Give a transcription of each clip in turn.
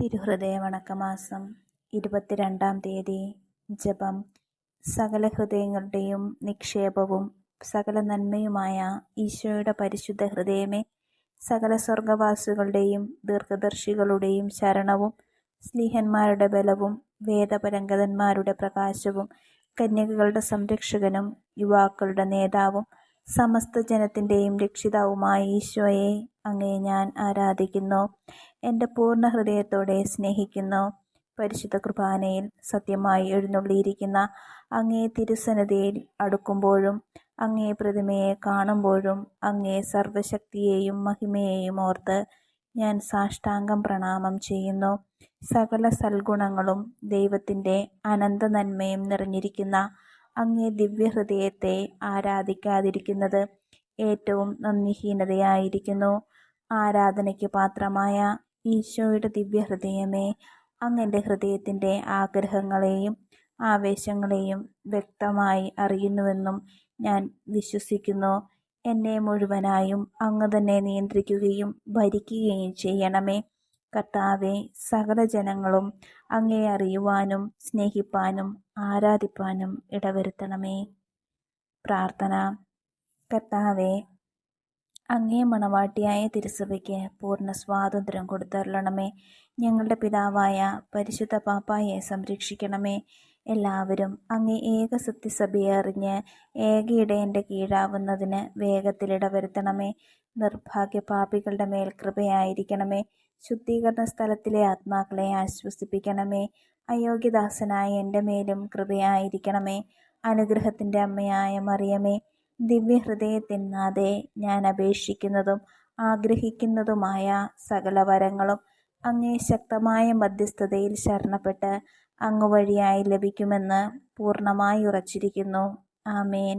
തിരുഹൃദയ വണക്കമാസം ഇരുപത്തിരണ്ടാം തീയതി. ജപം. സകല ഹൃദയങ്ങളുടെയും നിക്ഷേപവും സകല നന്മയുമായ ഈശോയുടെ പരിശുദ്ധ ഹൃദയമേ സകല സ്വർഗവാസികളുടെയും ദീർഘദർശികളുടെയും ശരണവും സ്നേഹന്മാരുടെ ബലവും വേദപരംഗതന്മാരുടെ പ്രകാശവും കന്യകകളുടെ സംരക്ഷകനും യുവാക്കളുടെ നേതാവും സമസ്ത ജനത്തിന്റെയും രക്ഷിതാവുമായ ഈശോയെ അങ്ങേ ഞാൻ ആരാധിക്കുന്നു. എന്റെ പൂർണ ഹൃദയത്തോടെ സ്നേഹിക്കുന്നു. പരിശുദ്ധ കുർബാനയിൽ സത്യമായി എഴുന്നള്ളിയിരിക്കുന്ന അങ്ങേ തിരുസന്നിധിയിൽ അടുക്കുമ്പോഴും അങ്ങേ പ്രതിമയെ കാണുമ്പോഴും അങ്ങേ സർവശക്തിയെയും മഹിമയെയും ഓർത്ത് ഞാൻ സാഷ്ടാംഗം പ്രണാമം ചെയ്യുന്നു. സകല സൽഗുണങ്ങളും ദൈവത്തിന്റെ അനന്ത നന്മയും നിറഞ്ഞിരിക്കുന്ന അങ്ങേ ദിവ്യഹൃദയത്തെ ആരാധിക്കാതിരിക്കുന്നത് ഏറ്റവും നന്ദിഹീനതയായിരിക്കുന്നു. ആരാധനയ്ക്ക് പാത്രമായ ഈശോയുടെ ദിവ്യഹൃദയമേ അങ്ങന്റെ ഹൃദയത്തിന്റെ ആഗ്രഹങ്ങളെയും ആവേശങ്ങളെയും വ്യക്തമായി അറിയുന്നുവെന്നും ഞാൻ വിശ്വസിക്കുന്നു. എന്നെ മുഴുവനായും അങ്ങ് തന്നെ നിയന്ത്രിക്കുകയും ഭരിക്കുകയും ചെയ്യണമേ. കർത്താവെ സകല ജനങ്ങളും അങ്ങേ അറിയുവാനും സ്നേഹിപ്പാനും ആരാധിപ്പാനും ഇടവരുത്തണമേ. പ്രാർത്ഥന. കർത്താവെ അങ്ങേ മണവാട്ടിയായ തിരുസഭയ്ക്ക് പൂർണ സ്വാതന്ത്ര്യം കൊടുത്തരളണമേ. ഞങ്ങളുടെ പിതാവായ പരിശുദ്ധ പാപ്പായെ സംരക്ഷിക്കണമേ. എല്ലാവരും അങ്ങേ ഏക സത്യസഭയെ അറിഞ്ഞ് ഏകയിടയന്റെ കീഴാവുന്നതിന് വേഗത്തിലിടവരുത്തണമേ നിർഭാഗ്യ പാപികളുടെ മേൽ കൃപയായിരിക്കണമേ. ശുദ്ധീകരണ സ്ഥലത്തിലെ ആത്മാക്കളെ ആശ്വസിപ്പിക്കണമേ. അയോഗ്യദാസനായ എന്റെ മേലും കൃപയായിരിക്കണമേ. അനുഗ്രഹത്തിന്റെ അമ്മയായ മറിയമേ ദിവ്യഹൃദയത്തിനാതെ ഞാൻ അപേക്ഷിക്കുന്നതും ആഗ്രഹിക്കുന്നതുമായ സകല വരങ്ങളും അങ്ങേ ശക്തമായ മധ്യസ്ഥതയിൽ ശരണപ്പെട്ട് അങ്ങ് വഴിയായി ലഭിക്കുമെന്ന് പൂർണമായി ഉറച്ചിരിക്കുന്നു. ആമേൻ.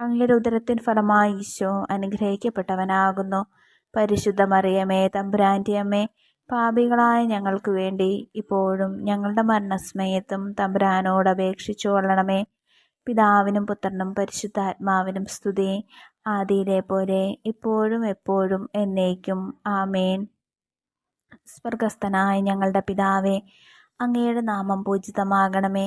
അങ്ങയുടെ ഉദരത്തിൻ ഫലമായി ഈശോ അനുഗ്രഹിക്കപ്പെട്ടവനാകുന്നു. പരിശുദ്ധ മറിയമേ തമ്പുരാന്റെ അമ്മേ പാപികളായ ഞങ്ങൾക്ക് വേണ്ടി ഇപ്പോഴും ഞങ്ങളുടെ മരണസമയത്തും തമ്പുരാനോട് അപേക്ഷിച്ചു കൊള്ളണമേ. പിതാവിനും പുത്രനും പരിശുദ്ധാത്മാവിനും സ്തുതി. ആദിയിലെ പോലെ ഇപ്പോഴും എപ്പോഴും എന്നേക്കും. ആമേൻ. സ്വർഗസ്ഥനായ ഞങ്ങളുടെ പിതാവേ അങ്ങയുടെ നാമം പൂജിതമാകണമേ.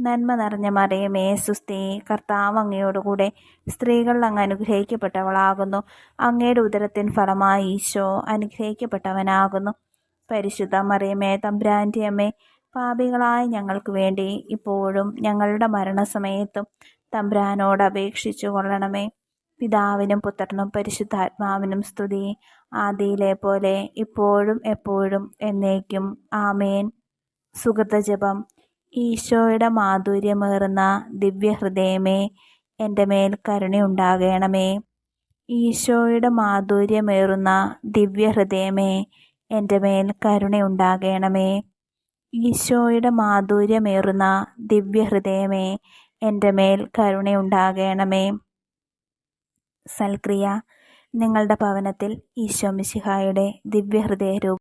നന്മ നിറഞ്ഞ മറിയമേ സുസ്തി കർത്താവ് അങ്ങയോടുകൂടെ സ്ത്രീകൾ അങ്ങ് അനുഗ്രഹിക്കപ്പെട്ടവളാകുന്നു. അങ്ങയുടെ ഉദരത്തിൻ ഫലമായി ഈശോ അനുഗ്രഹിക്കപ്പെട്ടവനാകുന്നു. പരിശുദ്ധ മറിയമേ തമ്പ്രാന്റെ അമ്മേ പാപികളായ ഞങ്ങൾക്ക് വേണ്ടി ഇപ്പോഴും ഞങ്ങളുടെ മരണസമയത്തും തമ്പ്രാനോട് അപേക്ഷിച്ചു കൊള്ളണമേ. പിതാവിനും പുത്രനും പരിശുദ്ധാത്മാവിനും സ്തുതി. ആദിയിലെ പോലെ ഇപ്പോഴും എപ്പോഴും എന്നേക്കും. ആമേൻ. സുഗതജപം. ഈശോയുടെ മാധുര്യമേറുന്ന ദിവ്യഹൃദയമേ എന്റെ മേൽ കരുണയുണ്ടാകണമേ. ഈശോയുടെ മാധുര്യമേറുന്ന ദിവ്യഹൃദയമേ എന്റെ മേൽ കരുണയുണ്ടാകണമേ. ഈശോയുടെ മാധുര്യമേറുന്ന ദിവ്യഹൃദയമേ എന്റെ മേൽ കരുണയുണ്ടാകണമേ. സൽക്രിയ നിങ്ങളുടെ ഭവനത്തിൽ ഈശോ മിശിഹായുടെ ദിവ്യഹൃദയ